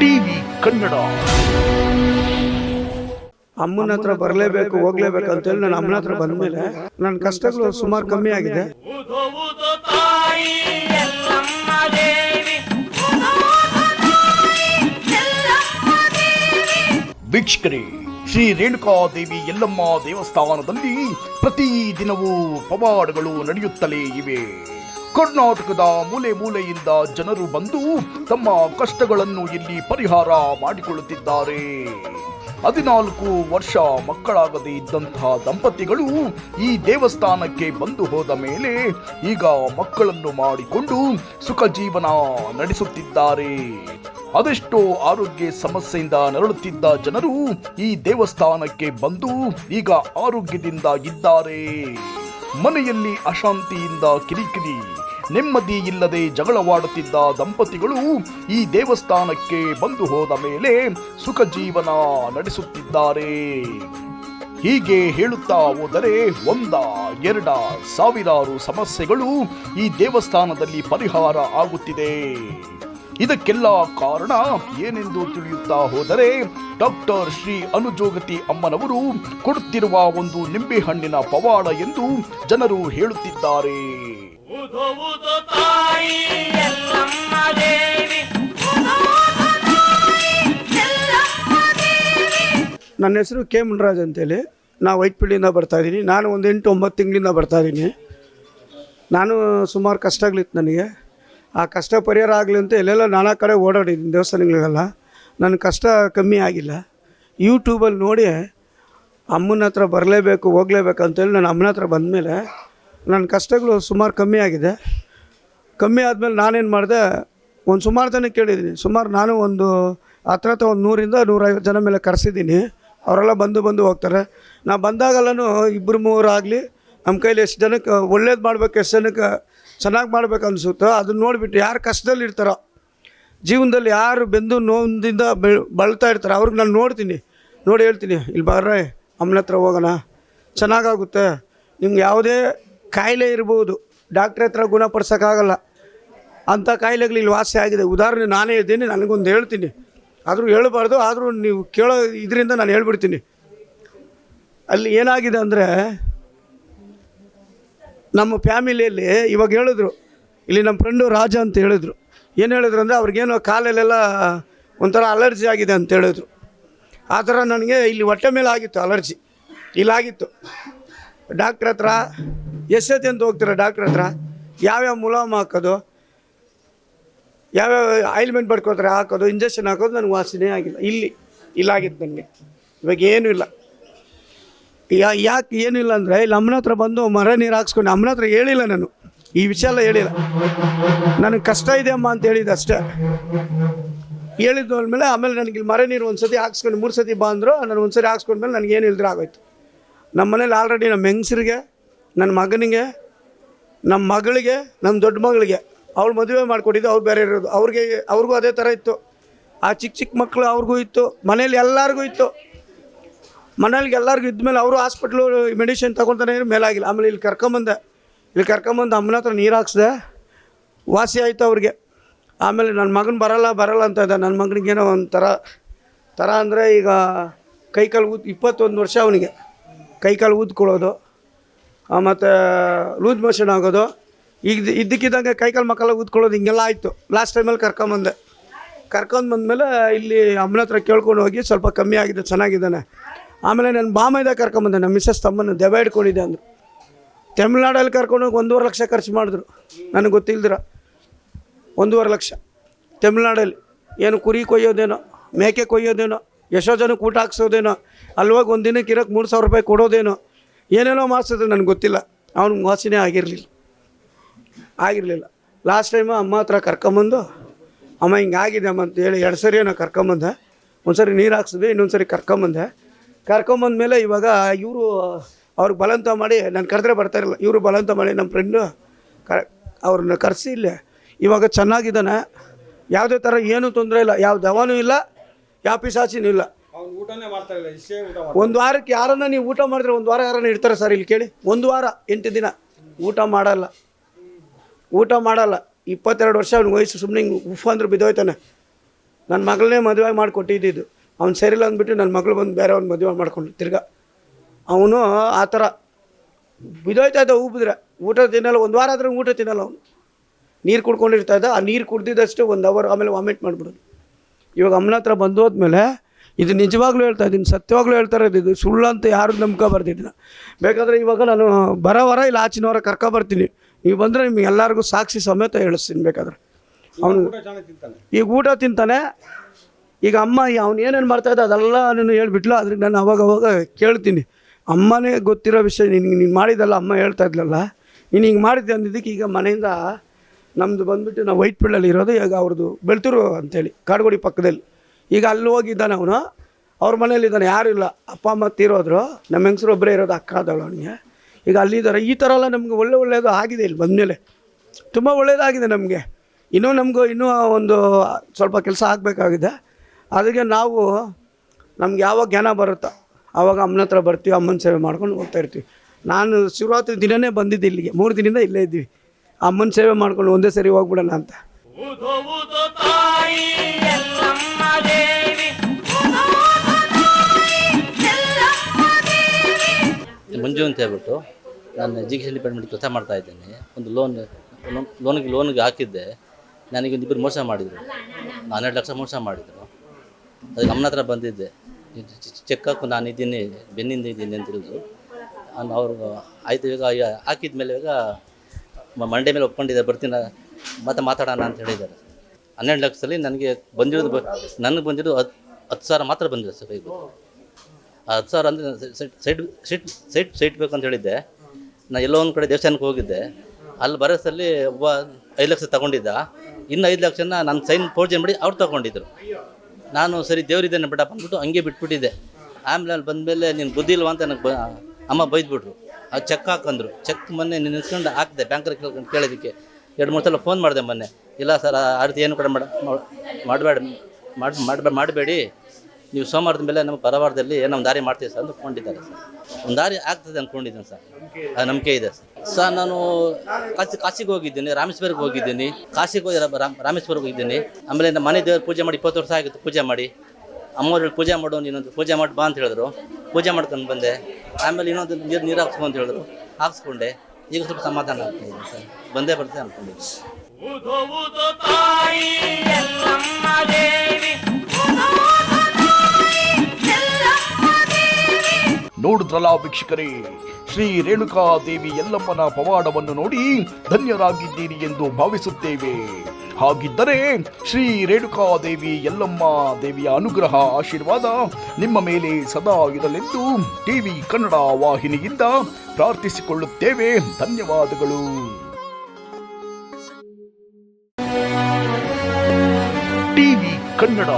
TV Kannada. ಅಮ್ಮನ ಹತ್ರ ಬರಲೇಬೇಕು ಹೋಗ್ಲೇಬೇಕು ಅಂತೇಳಿ ನಾನು ಅಮ್ಮನ ಹತ್ರ ಬಂದ್ಮೇಲೆ ನನ್ನ ಕಷ್ಟಗಳು ಸುಮಾರು ಕಮ್ಮಿ ಆಗಿದೆ. ಭಿಕ್ಷಕರಿ ಶ್ರೀ ಎಲ್ಲಮ್ಮ ವೀಕ್ಷಕರೇ ರೇಣುಕಾದೇವಿ ಯಲ್ಲಮ್ಮ ದೇವಸ್ಥಾನದಲ್ಲಿ ಪ್ರತಿ ದಿನವೂ ಪವಾಡಗಳು ನಡೆಯುತ್ತಲೇ ಇವೆ. ಕರ್ನಾಟಕದ ಮೂಲೆ ಮೂಲೆಯಿಂದ ಜನರು ಬಂದು ತಮ್ಮ ಕಷ್ಟಗಳನ್ನು ಇಲ್ಲಿ ಪರಿಹಾರ ಮಾಡಿಕೊಳ್ಳುತ್ತಿದ್ದಾರೆ. ಹದಿನಾಲ್ಕು ವರ್ಷ ಮಕ್ಕಳಾಗದೇ ಇದ್ದಂತಹ ದಂಪತಿಗಳು ಈ ದೇವಸ್ಥಾನಕ್ಕೆ ಬಂದು ಹೋದ ಮೇಲೆ ಈಗ ಮಕ್ಕಳನ್ನು ಮಾಡಿಕೊಂಡು ಸುಖ ಜೀವನ ನಡೆಸುತ್ತಿದ್ದಾರೆ. ಅದೆಷ್ಟೋ ಆರೋಗ್ಯ ಸಮಸ್ಯೆಯಿಂದ ನರಳುತ್ತಿದ್ದ ಜನರು ಈ ದೇವಸ್ಥಾನಕ್ಕೆ ಬಂದು ಈಗ ಆರೋಗ್ಯದಿಂದ ಇದ್ದಾರೆ. ಮನೆಯಲ್ಲಿ ಅಶಾಂತಿಯಿಂದ ಕಿರಿಕಿರಿ. ನೆಮ್ಮದಿ ಇಲ್ಲದೆ ಜಗಳವಾಡುತ್ತಿದ್ದ ದಂಪತಿಗಳು ಈ ದೇವಸ್ಥಾನಕ್ಕೆ ಬಂದು ಹೋದ ಮೇಲೆ ಸುಖ ಜೀವನ ನಡೆಸುತ್ತಿದ್ದಾರೆ. ಹೀಗೆ ಹೇಳುತ್ತಾ ಹೋದರೆ ಒಂದ, ಎರಡ ಸಾವಿರಾರು ಸಮಸ್ಯೆಗಳು ಈ ದೇವಸ್ಥಾನದಲ್ಲಿ ಪರಿಹಾರ ಆಗುತ್ತಿದೆ. ಇದಕ್ಕೆಲ್ಲ ಕಾರಣ ಏನೆಂದು ತಿಳಿಯುತ್ತಾ ಹೋದರೆ ಡಾಕ್ಟರ್ ಶ್ರೀ ಅನುಜೋಗತಿ ಅಮ್ಮನವರು ಕೊಡುತ್ತಿರುವ ಒಂದು ನಿಂಬೆಹಣ್ಣಿನ ಪವಾಡ ಎಂದು ಜನರು ಹೇಳುತ್ತಿದ್ದಾರೆ. ಉದು ಉದು ತಾಯಿ ಎಲ್ಲಮ್ಮ ದೇವಿ. ಉದು ಉದು ತಾಯಿ ಎಲ್ಲಮ್ಮ ದೇವಿ ನನ್ನ ಹೆಸರು ಕೆ ಮುನ್ರಾಜ್ ಅಂತೇಳಿ. ನಾ ವೈಟ್ಪಿಳ್ಳಿಯಿಂದ ಬರ್ತಾ ಇದ್ದೀನಿ. ನಾನು ಒಂದು ಎಂಟು ಒಂಬತ್ತು ತಿಂಗಳಿಂದ ಬರ್ತಾ ಇದ್ದೀನಿ. ನಾನು ಸುಮಾರು ಕಷ್ಟ ಕಷ್ಟಗಳಿತ್ತು ನನಗೆ. ಆ ಕಷ್ಟ ಪರಿಹಾರ ಆಗಲಿ ಅಂತ ಎಲ್ಲೆಲ್ಲ ನಾನಾ ಕಡೆ ಓಡಾಡಿದ್ದೀನಿ ದೇವಸ್ಥಾನಗಳಿಗೆಲ್ಲ. ನನ್ನ ಕಷ್ಟ ಕಮ್ಮಿ ಆಗಿಲ್ಲ. ಯೂಟ್ಯೂಬಲ್ಲಿ ನೋಡಿ ಅಮ್ಮನ ಹತ್ರ ಬರಲೇಬೇಕು, ಹೋಗಲೇಬೇಕು ಅಂತೇಳಿ ನಾನು ಅಮ್ಮನ ಹತ್ರ ಬಂದಮೇಲೆ ನನ್ನ ಕಷ್ಟಗಳು ಸುಮಾರು ಕಮ್ಮಿ ಆಗಿದೆ. ಕಮ್ಮಿ ಆದಮೇಲೆ ನಾನೇನು ಮಾಡಿದೆ, ಒಂದು ಸುಮಾರು ಜನ ಕೇಳಿದ್ದೀನಿ. ಸುಮಾರು ನಾನು ಒಂದು ಹತ್ರ ಹತ್ರ ಒಂದು ನೂರಿಂದ ನೂರೈವತ್ತು ಜನ ಮೇಲೆ ಕರೆಸಿದ್ದೀನಿ. ಅವರೆಲ್ಲ ಬಂದು ಬಂದು ಹೋಗ್ತಾರೆ. ನಾ ಬಂದಾಗಲ್ಲೂ ಇಬ್ಬರು ಮೂವರು ಆಗಲಿ ನಮ್ಮ ಕೈಲಿ ಎಷ್ಟು ಜನಕ್ಕೆ ಒಳ್ಳೇದು ಮಾಡಬೇಕು, ಎಷ್ಟು ಜನಕ್ಕೆ ಚೆನ್ನಾಗಿ ಮಾಡ್ಬೇಕು ಅನಿಸುತ್ತೋ ಅದನ್ನ ನೋಡಿಬಿಟ್ಟು ಯಾರು ಕಷ್ಟದಲ್ಲಿ ಇರ್ತಾರೋ, ಜೀವನದಲ್ಲಿ ಯಾರು ಬೆಂದು ನೋವಿಂದ ಬೆಳ್ ಬಳಲ್ತಾ ಇರ್ತಾರೆ ಅವ್ರಿಗೆ ನಾನು ನೋಡ್ತೀನಿ. ನೋಡಿ ಹೇಳ್ತೀನಿ ಇಲ್ಲಿ ಬರ್ರೆ, ಅಮ್ಮನ ಹತ್ರ ಹೋಗೋಣ. ಚೆನ್ನಾಗಾಗುತ್ತೆ. ನಿಮ್ಗೆ ಯಾವುದೇ ಕಾಯಿಲೆ ಇರ್ಬೋದು, ಡಾಕ್ಟ್ರ್ ಹತ್ರ ಗುಣಪಡಿಸೋಕ್ಕಾಗಲ್ಲ. ಅಂಥ ಕಾಯಿಲೆಗಳು ಇಲ್ಲಿ ವಾಸಿ ಆಗಿದೆ. ಉದಾಹರಣೆ ನಾನೇ ಇದ್ದೀನಿ ನನಗೊಂದು ಹೇಳ್ತೀನಿ. ಆದರೂ ಹೇಳಬಾರ್ದು, ಆದರೂ ನೀವು ಕೇಳೋ ಇದರಿಂದ ನಾನು ಹೇಳ್ಬಿಡ್ತೀನಿ. ಅಲ್ಲಿ ಏನಾಗಿದೆ ಅಂದರೆ ನಮ್ಮ ಫ್ಯಾಮಿಲಿಯಲ್ಲಿ ಇವಾಗ ಹೇಳಿದ್ರು, ಇಲ್ಲಿ ನಮ್ಮ ಫ್ರೆಂಡು ರಾಜ ಅಂತ ಹೇಳಿದ್ರು. ಏನು ಹೇಳಿದ್ರು ಅಂದರೆ ಅವ್ರಿಗೇನೋ ಕಾಲಲ್ಲೆಲ್ಲ ಒಂಥರ ಅಲರ್ಜಿ ಆಗಿದೆ ಅಂತ ಹೇಳಿದ್ರು. ಆ ಥರ ನನಗೆ ಇಲ್ಲಿ ಹೊಟ್ಟೆ ಮೇಲೆ ಆಗಿತ್ತು ಅಲರ್ಜಿ ಇಲ್ಲಾಗಿತ್ತು ಡಾಕ್ಟ್ರ್ ಹತ್ರ ಎಷ್ಟೊತ್ತಿ ಅಂತ ಹೋಗ್ತೀರ ಡಾಕ್ಟ್ರ್ ಹತ್ರ? ಯಾವ್ಯಾವ ಮುಲಾಮ್ ಹಾಕೋದು? ಯಾವ್ಯಾವ ಆಯಿಲ್ಮೆಂಟ್ ಬರ್ಕೋತಾರೆ ಹಾಕೋದು? ಇಂಜೆಕ್ಷನ್ ಹಾಕೋದು? ನನಗೆ ವಾಸನೆ ಆಗಿಲ್ಲ. ಇಲ್ಲಿ, ಇಲ್ಲಾಗಿತ್ತು ನನಗೆ. ಇವಾಗ ಏನೂ ಇಲ್ಲ. ಯಾ, ಯಾಕೆ ಏನಿಲ್ಲ ಅಂದರೆ, ಇಲ್ಲಿ ಅಮ್ಮನ ಹತ್ರ ಬಂದು ಮರ ನೀರು ಹಾಕ್ಸ್ಕೊಂಡು ಅಮ್ಮನ ಹತ್ರ ಹೇಳಿಲ್ಲ ನಾನು. ಈ ವಿಷಯ ಎಲ್ಲ ಹೇಳಿಲ್ಲ. ನನಗೆ ಕಷ್ಟ ಇದೆ ಅಮ್ಮ ಅಂತ ಹೇಳಿದ್ದು ಅಷ್ಟೇ. ಹೇಳಿದ್ದು ಆಮೇಲೆ ನನಗೆ ಇಲ್ಲಿ ಮರ ನೀರು ಒಂದು ಸತಿ ಹಾಕ್ಸ್ಕೊಂಡು ಮೂರು ಸತಿ ಬಂದರು, ನಾನು ಒಂದು ಸರಿ ಹಾಕ್ಸ್ಕೊಂಡ್ಮೇಲೆ ನನಗೆ ಏನು ಇಲ್ದ್ರೆ ಆಗೋಯ್ತು. ನಮ್ಮ ಮನೇಲಿ ಆಲ್ರೆಡಿ ನಮ್ಮ ಹೆಂಗಸರಿಗೆ ನನ್ನ ಮಗನಿಗೆ ನಮ್ಮ ಮಗಳಿಗೆ ನಮ್ಮ ದೊಡ್ಡ ಮಗಳಿಗೆ, ಅವಳು ಮದುವೆ ಮಾಡಿಕೊಟ್ಟಿದ್ದು ಅವ್ರು ಬೇರೆ ಇರೋದು. ಅವ್ರಿಗೆ, ಅವ್ರಿಗೂ ಅದೇ ಥರ ಇತ್ತು. ಆ ಚಿಕ್ಕ ಚಿಕ್ಕ ಮಕ್ಕಳು ಅವ್ರಿಗೂ ಇತ್ತು, ಮನೇಲಿ ಎಲ್ಲರಿಗೂ ಇತ್ತು. ಮನೇಲಿ ಎಲ್ಲರಿಗೂ ಇದ್ಮೇಲೆ ಅವರು ಹಾಸ್ಪಿಟ್ಲು ಮೆಡಿಸಿನ್ ತೊಗೊತಾನೆ ಮೇಲಾಗಿಲ್ಲ. ಆಮೇಲೆ ಇಲ್ಲಿ ಕರ್ಕೊಂಬಂದೆ. ಇಲ್ಲಿ ಕರ್ಕೊಂಬಂದು ಅಮ್ಮನ ಹತ್ರ ನೀರು ಹಾಕ್ಸ್ದೆ. ವಾಸಿ ಆಯಿತು ಅವ್ರಿಗೆ. ಆಮೇಲೆ ನನ್ನ ಮಗನ ಬರಲ್ಲ ಬರಲ್ಲ ಅಂತ ಇದ್ದ. ನನ್ನ ಮಗನಿಗೇನೋ ಒಂಥರ ಥರ ಅಂದರೆ ಈಗ ಕೈಕಾಲು ಊದ್, ಇಪ್ಪತ್ತೊಂದು ವರ್ಷ ಅವನಿಗೆ. ಕೈಕಾಲು ಊದ್ಕೊಳ್ಳೋದು. ಮತ್ತು ಲೂಸ್ ಮೋಷನ್ ಆಗೋದು. ಈಗ ಇದ್ದಕ್ಕಿದ್ದಂಗೆ ಕೈಕಾಲು ಮಕ್ಕಳ ಊದ್ಕೊಳ್ಳೋದು, ಹಿಂಗೆಲ್ಲ ಆಯಿತು. ಲಾಸ್ಟ್ ಟೈಮಲ್ಲಿ ಕರ್ಕೊಂಬಂದೆ. ಕರ್ಕೊಂಡು ಬಂದಮೇಲೆ ಇಲ್ಲಿ ಅಮ್ಮನ ಹತ್ರ ಕೇಳ್ಕೊಂಡು ಹೋಗಿ ಸ್ವಲ್ಪ ಕಮ್ಮಿ ಆಗಿದೆ, ಚೆನ್ನಾಗಿದ್ದಾನೆ. ಆಮೇಲೆ ನನ್ನ ಬಾಮೈದ ಕರ್ಕೊಂಬಂದೆ, ನಮ್ಮ ಮಿಸ್ಸಸ್ ತಮ್ಮನ್ನು ದೆಬ್ಬ ಹಿಡ್ಕೊಂಡಿದ್ದೆ ಅಂದರು. ತಮಿಳ್ನಾಡಲ್ಲಿ ಕರ್ಕೊಂಡೋಗಿ ಒಂದೂವರೆ ಲಕ್ಷ ಖರ್ಚು ಮಾಡಿದ್ರು. ನನಗೆ ಗೊತ್ತಿಲ್ದಿರ. ಒಂದೂವರೆ ಲಕ್ಷ. ತಮಿಳ್ನಾಡಲ್ಲಿ ಏನು ಕುರಿ ಕೊಯ್ಯೋದೇನೋ, ಮೇಕೆ ಕೊಯ್ಯೋದೇನೋ, ಎಷ್ಟೋ ಜನಕ್ಕೆ ಊಟ ಹಾಕ್ಸೋದೇನೋ, ಅಲ್ವಾಗ ಒಂದು ದಿನಕ್ಕೆ ಇರೋಕ್ಕೆ ಮೂರು ಸಾವಿರ ರೂಪಾಯಿ ಕೊಡೋದೇನೋ, ಏನೇನೋ ಮಾಡಿಸಿದ್ರು ನನಗೆ ಗೊತ್ತಿಲ್ಲ. ಅವ್ನಿಗೆ ವಾಸನೆ ಆಗಿರಲಿಲ್ಲ. ಆಗಿರಲಿಲ್ಲ. ಲಾಸ್ಟ್ ಟೈಮು ಅಮ್ಮ ಹತ್ರ ಕರ್ಕೊಂಬಂದು, ಅಮ್ಮ ಹಿಂಗೆ ಆಗಿದೆ ಅಮ್ಮ ಅಂತ ಹೇಳಿ ಎರಡು ಸರಿ ಏನೋ ಕರ್ಕೊಂಬಂದೆ. ಒಂದು ಸರಿ ನೀರು ಹಾಕ್ಸಿದ್ವಿ ಇನ್ನೊಂದು ಸರಿ ಕರ್ಕೊಂಬಂದೆ. ಕರ್ಕೊಂಬಂದ್ಮೇಲೆ ಇವಾಗ ಇವರು ಅವ್ರಿಗೆ ಬಲವಂತ ಮಾಡಿ ನಾನು ಕರೆದ್ರೆ ಬರ್ತಾಯಿರಲ್ಲ ಇವರು ಬಲವಂತ ಮಾಡಿ ನಮ್ಮ ಫ್ರೆಂಡು ಕ ಅವ್ರನ್ನ ಕರೆಸಿ ಇಲ್ಲೇ. ಇವಾಗ ಚೆನ್ನಾಗಿದ್ದಾನೆ. ಯಾವುದೇ ಥರ ಏನೂ ತೊಂದರೆ ಇಲ್ಲ. ಯಾವ ದವಾನೂ ಇಲ್ಲ ಯಾವ ಪಿಸಾಚಿನೂ ಇಲ್ಲ. ಒಂದು ವಾರಕ್ಕೆ ಯಾರನ್ನ ನೀವು ಊಟ ಮಾಡಿದ್ರೆ ಒಂದು ವಾರ ಯಾರನ್ನ ಇರ್ತಾರೆ ಸರ್ ಇಲ್ಲಿ ಕೇಳಿ. ಒಂದು ವಾರ ಎಂಟು ದಿನ ಊಟ ಮಾಡಲ್ಲ. ಊಟ ಮಾಡಲ್ಲ. ಇಪ್ಪತ್ತೆರಡು ವರ್ಷ ಅವ್ನಿಗೆ ವಯಸ್ಸು ಸುಮ್ಮನೆ ಹಿಂಗೆ ಉಫ್ ಅಂದ್ರೆ ಬಿದ್ದೋಯ್ತಾನೆ. ನನ್ನ ಮಗಳನ್ನೇ ಮದುವೆ ಮಾಡಿಕೊಟ್ಟಿದ್ದು ಅವ್ನು ಸರಿಲ್ಲ ಅಂದ್ಬಿಟ್ಟು ನನ್ನ ಮಗಳು ಬಂದು ಬೇರೆ ಅವ್ನು ಮದುವೆ ಮಾಡ್ಕೊಂಡು ತಿರ್ಗಾ. ಅವನು ಆ ಥರ ಬಿದ್ದೋಯ್ತಾ ಇದ್ದ ಹೂ ಬಿದ್ರೆ. ಊಟ ತಿನ್ನಲ್ಲ ಒಂದು ವಾರ ಆದ್ರೆ ಊಟ ತಿನ್ನಲ್ಲ ಅವನು. ನೀರು ಕುಡ್ಕೊಂಡಿರ್ತಾ ಇದ್ದ. ಆ ನೀರು ಕುಡ್ದಿದ್ದಷ್ಟು ಒಂದು ಅವರ್ ಆಮೇಲೆ ವಾಮಿಟ್ ಮಾಡಿಬಿಡೋದು. ಇವಾಗ ಅಮ್ಮನ ಹತ್ರ ಬಂದು ಹೋದ್ಮೇಲೆ ಇದು ನಿಜವಾಗ್ಲೂ ಹೇಳ್ತಾ ಇದ್ದೀನಿ ಸತ್ಯವಾಗ್ಲೂ ಹೇಳ್ತಾ ಇರೋದು ಇದು. ಸುಳ್ಳು ಅಂತ ಯಾರು ನಂಬ್ಕೊಬಾರ್ದು ಇದನ್ನ ಬೇಕಾದರೆ ಇವಾಗ ನಾನು ಬರೋ ವಾರ ಇಲ್ಲ ಆಚಿನವರ ಕರ್ಕೊಬರ್ತೀನಿ ನೀವು ಬಂದರೆ ನಿಮ್ಗೆ ಎಲ್ಲರಿಗೂ ಸಾಕ್ಷಿ ಸಮೇತ ಹೇಳಿಸ್ತೀನಿ ಬೇಕಾದ್ರೆ. ಅವನು ಈಗ ಊಟ ತಿಂತಾನೆ. ಈಗ ಅಮ್ಮ ಅವ್ನು ಏನೇನು ಮಾಡ್ತಾಯಿದ್ದ ಅದೆಲ್ಲ ನಾನು ಹೇಳ್ಬಿಟ್ಲು, ಅದ್ರಿಗೆ ನಾನು ಅವಾಗ ಅವಾಗ ಕೇಳ್ತೀನಿ. ಅಮ್ಮನೇ ಗೊತ್ತಿರೋ ವಿಷಯ ನಿನಗೆ ನೀನು ಮಾಡಿದ್ದಲ್ಲ ಅಮ್ಮ ಹೇಳ್ತಾ ಇದ್ಲಲ್ಲ, ನೀನು ಹಿಂಗೆ ಮಾಡಿದ್ದೆ ಅಂದಿದ್ದಕ್ಕೆ ಈಗ ಮನೆಯಿಂದ ನಮ್ಮದು ಬಂದುಬಿಟ್ಟು ನಾವು ವೈಟ್ ಫೀಲ್ಡಲ್ಲಿ ಇರೋದು, ಈಗ ಅವ್ರದ್ದು ಬೆಳ್ತೂರು ಅಂತೇಳಿ, ಕಾಡುಗೋಡಿ ಪಕ್ಕದಲ್ಲಿ. ಈಗ ಅಲ್ಲಿ ಹೋಗಿದ್ದಾನೆ ಅವನು, ಅವ್ರ ಮನೇಲಿದ್ದಾನೆ ಯಾರೂ ಇಲ್ಲ. ಅಪ್ಪ, ಅಮ್ಮ ತೀರೋದ್ರು ನಮ್ಮ ಹೆಂಗಸರು ಒಬ್ಬರೇ ಇರೋದು, ಅಕ್ಕ ಆದಳು ಅವನಿಗೆ. ಈಗ ಅಲ್ಲಿದ್ದಾರೆ ಈ ಥರ ಎಲ್ಲ ನಮಗೆ ಒಳ್ಳೆ ಒಳ್ಳೆಯದು ಆಗಿದೆ ಇಲ್ಲಿ ಬಂದಮೇಲೆ. ತುಂಬ ಒಳ್ಳೆಯದಾಗಿದೆ ನಮಗೆ. ಇನ್ನೂ ನಮಗೂ ಇನ್ನೂ ಒಂದು ಸ್ವಲ್ಪ ಕೆಲಸ ಆಗಬೇಕಾಗಿದೆ. ಅದಕ್ಕೆ ನಾವು ನಮ್ಗೆ ಯಾವಾಗ ಜ್ಞಾನ ಬರುತ್ತೋ? ಆವಾಗ ಅಮ್ಮನ ಹತ್ರ ಬರ್ತೀವಿ ಅಮ್ಮನ ಸೇವೆ ಮಾಡ್ಕೊಂಡು ಹೋಗ್ತಾ ಇರ್ತೀವಿ. ನಾನು ಶಿವರಾತ್ರಿ ದಿನವೇ ಬಂದಿದ್ದೆ ಇಲ್ಲಿಗೆ. ಮೂರು ದಿನದಿಂದ ಇಲ್ಲೇ ಇದ್ದೀವಿ. ಅಮ್ಮನ ಸೇವೆ ಮಾಡ್ಕೊಂಡು ಒಂದೇ ಸರಿ ಹೋಗ್ಬಿಡೋಣ ಅಂತ. ಉದೋ ಉದೋ ತಾಯಿ ಎಲ್ಲಮ್ಮ ದೇವಿ. ಮಂಜು ಅಂತ ಹೇಳ್ಬಿಟ್ಟು ನಾನು ಎಜುಕೇಷನ್ ಡಿಪಾರ್ಟ್ಮೆಂಟ್ ಕೆಲಸ ಮಾಡ್ತಾ ಇದ್ದೇನೆ. ಒಂದು ಲೋನ್ ಲೋನ್ಗೆ ಲೋನ್ಗೆ ಹಾಕಿದ್ದೆ. ನನಗೆ ಒಂದು ಇಬ್ಬರು ಮೋಸ ಮಾಡಿದರು. ಹನ್ನೆರಡು ಲಕ್ಷ ಮೋಸ ಮಾಡಿದರು. ಅದಕ್ಕೆ ಅಮ್ಮನ ಹತ್ರ ಬಂದಿದ್ದೆ. ಚೆಕ್ ಹಾಕು ನಾನು ಇದ್ದೀನಿ, ಬೆನ್ನಿಂದ ಇದ್ದೀನಿ ಅಂತ ಹೇಳಿದ್ರು. ಅವರು, ಆಯಿತು ಈಗ ಹಾಕಿದ್ಮೇಲೆ ಹಾಕಿದ ಮೇಲೆ ಮ- ಮಂಡೆ ಮೇಲೆ ಒಪ್ಕೊಂಡಿದ್ದೆ, ಬರ್ತೀನಿ ಮತ್ತೆ ಮಾತಾಡೋಣ ಅಂತ ಹೇಳಿದ್ದಾರೆ. ಹನ್ನೆರಡು ಲಕ್ಷದಲ್ಲಿ ನನಗೆ ಬಂದಿರೋದು ನನಗೆ ಬಂದಿರೋದು ಹತ್ತು ಹತ್ತು ಸಾವಿರ ಮಾತ್ರ ಬಂದಿದೆ ಸರ್ ಆ ಹತ್ತು ಸಾವಿರ ಅಂದರೆ ಸೈಟ್ ಸೈಟ್ ಸೈಟ್ ಸೈಟ್ ಬೇಕು ಅಂತ ಹೇಳಿದ್ದೆ. ನಾನು ಎಲ್ಲೋ ಒಂದು ಕಡೆ ದೇವಸ್ಥಾನಕ್ಕೆ ಹೋಗಿದ್ದೆ. ಅಲ್ಲಿ ಬರೋಸಲ್ಲಿ ಒಬ್ಬ ಐದು ಲಕ್ಷ ತಗೊಂಡಿದ್ದ. ಇನ್ನು ಐದು ಲಕ್ಷನ ನಾನು ಸೈನ್ ಫೋರ್ಜನ್ ಮಾಡಿ ಅವ್ರು ತಗೊಂಡಿದ್ರು. ನಾನು ಸರಿ ದೇವರಿದ್ದೇನೆ ಬಿಡಪ್ಪ ಅಂದ್ಬಿಟ್ಟು ಹಂಗೆ ಬಿಟ್ಬಿಟ್ಟಿದ್ದೆ. ಆಮೇಲೆ ಅಲ್ಲಿ ಬಂದಮೇಲೆ ನೀನು ಬುದ್ಧಿ ಇಲ್ವಾ ಅಂತ ನನಗೆ ಅಮ್ಮ ಬೈದ್ಬಿಟ್ರು. ಆ ಚೆಕ್ ಹಾಕಂದ್ರು ಚೆಕ್ ಮೊನ್ನೆ ನಿನ್ಸ್ಕೊಂಡು ಹಾಕಿದೆ ಬ್ಯಾಂಕರ್ ಕೇಳ್ಕೊಂಡು ಕೇಳೋದಕ್ಕೆ ಎರಡು, ಮೂರು ಸಲ ಫೋನ್ ಮಾಡಿದೆ ಮೊನ್ನೆ. ಇಲ್ಲ ಸರ್, ಆ ರೀತಿ ಏನು ಕೂಡ ಮಾಡ ಮಾಡಬೇಡ, ಮಾಡಿ ಮಾಡಬೇಡ ಮಾಡಬೇಡಿ. ನೀವು ಸೋಮವಾರದ ಮೇಲೆ ನಮ್ಮ ಪರವಾರದಲ್ಲಿ ಏನೋ ಒಂದು ದಾರಿ ಮಾಡ್ತೀವಿ ಸರ್ ಅಂದ್ಕೊಂಡಿದ್ದಾರೆ ಸರ್. ಒಂದು ದಾರಿ ಆಗ್ತದೆ ಅಂದ್ಕೊಂಡಿದ್ದೀನಿ ಸರ್. ನಂಬಿಕೆ ಇದೆ. ಸರ್ ನಾನು ಕಾಶಿ ಕಾಶಿಗೆ ಹೋಗಿದ್ದೀನಿ, ರಾಮೇಶ್ವರಕ್ಕೆ ಹೋಗಿದ್ದೀನಿ. ಕಾಶಿಗೆ ಹೋಗಿ ರಾಮೇಶ್ವರಕ್ಕೆ ಹೋಗಿದ್ದೀನಿ. ಆಮೇಲೆ ಮನೆ ದೇವ್ರ ಪೂಜೆ ಮಾಡಿ ಇಪ್ಪತ್ತು ವರ್ಷ ಆಗಿತ್ತು ಪೂಜೆ ಮಾಡಿ. ಅಮ್ಮವ್ರು ಪೂಜೆ ಮಾಡು, ನೀನೊಂದು ಪೂಜೆ ಮಾಡಿ, ಬಾ ಅಂತ ಹೇಳಿದ್ರು. ಪೂಜೆ ಮಾಡ್ಕೊಂಡು ಬಂದೆ. ಆಮೇಲೆ ಇನ್ನೊಂದು ನೀರು ನೀರು ಹಾಕ್ಸ್ಕೊ ಅಂತ ಹೇಳಿದ್ರು. ಹಾಕ್ಸ್ಕೊಂಡೆ. ಈಗ ಸ್ವಲ್ಪ ಸಮಾಧಾನ ಆಗ್ತಾಯಿದೆ ಸರ್. ಬಂದೇ ಬರ್ತದೆ ಅಂದ್ಕೊಂಡಿದ್ದೀನಿ ನೋಡಿದ್ರಲ್ಲ ವೀಕ್ಷಕರೇ? ಶ್ರೀ ರೇಣುಕಾ ದೇವಿ ಎಲ್ಲಮ್ಮನ ಪವಾಡವನ್ನು ನೋಡಿ ಧನ್ಯರಾಗಿದ್ದೀರಿ ಎಂದು ಭಾವಿಸುತ್ತೇವೆ. ಹಾಗಿದ್ದರೆ ಶ್ರೀ ರೇಣುಕಾ ದೇವಿ ಎಲ್ಲಮ್ಮ ದೇವಿಯ ಅನುಗ್ರಹ ಆಶೀರ್ವಾದ ನಿಮ್ಮ ಮೇಲೆ ಸದಾ ಇರಲೆಂದು ಟಿವಿ ಕನ್ನಡ ವಾಹಿನಿಯಿಂದ ಪ್ರಾರ್ಥಿಸಿಕೊಳ್ಳುತ್ತೇವೆ. ಧನ್ಯವಾದಗಳು. ಟಿವಿ ಕನ್ನಡ.